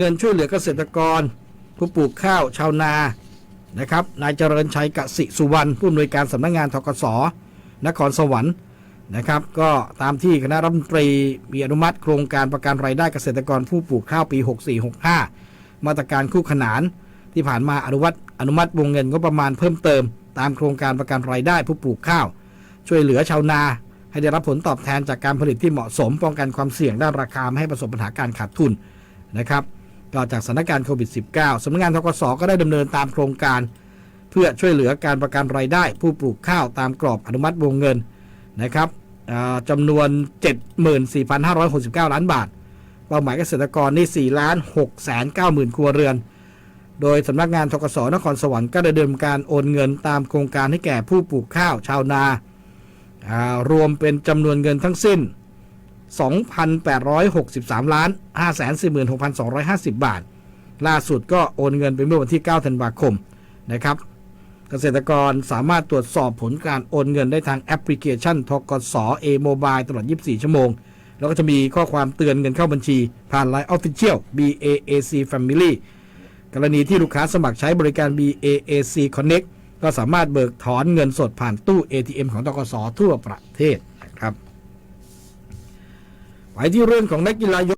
เงินช่วยเหลือเกษตรกร ผู้ปลูกข้าวชาวนานะครับนายเจริญชัยกสิสุวรรณผู้อำนวยการสำนักงานทกศนครสวรรค์นะครับ ก็ตามที่คณะรัฐมนตรีมีอนุมัติโครงการประกันรายได้เกษตรกรผู้ปลูกข้าวปี 6465 มาตรการคู่ขนานที่ผ่านมาอนุมัติอนุมัติวงเงินก็ประมาณเพิ่มเติม ตามโครงการประกันรายได้ผู้ปลูกข้าว ช่วยเหลือชาวนา ให้ได้รับผลตอบแทนจากการผลิตที่เหมาะสมป้องกันความเสี่ยงด้านราคาไม่ให้ประสบปัญหาการขาดทุนนะครับ ก็จากสถานการณ์โควิด -19 สำนักงานทกสก็ได้ดำเนินตามโครงการ เพื่อช่วยเหลือการประกันรายได้ ผู้ปลูกข้าวตามกรอบอนุมัติวงเงินนะครับจำนวน 74,569 ล้านบาท เป้าหมายเกษตรกรนี่4ล้าน6แสน9หมื่นครัวเรือน โดยสำนักงานทกสนครสวรรค์ก็ได้ดำเนินการโอนเงินตามโครงการให้แก่ผู้ปลูกข้าวชาวนา รวมเป็นจำนวนเงินทั้งสิ้น 2,863 ล้าน 546,250 บาท ล่าสุดก็โอนเงินไปเมื่อวันที่ 9 ธันวาคมนะครับ เกษตรกรสามารถตรวจสอบผลการโอนเงินได้ทางแอปพลิเคชันทกส A Mobile ตลอด 24 ชั่วโมง แล้วก็จะมีข้อความเตือนเงินเข้าบัญชี ผ่าน Line Official BAAC Family กรณีที่ลูกค้าสมัครใช้บริการ BAAC Connect ก็สามารถเบิกถอนเงินสดผ่านตู้ ATM ของตกสทั่วประเทศนะครับ ไปที่เรื่องของนักกีฬายก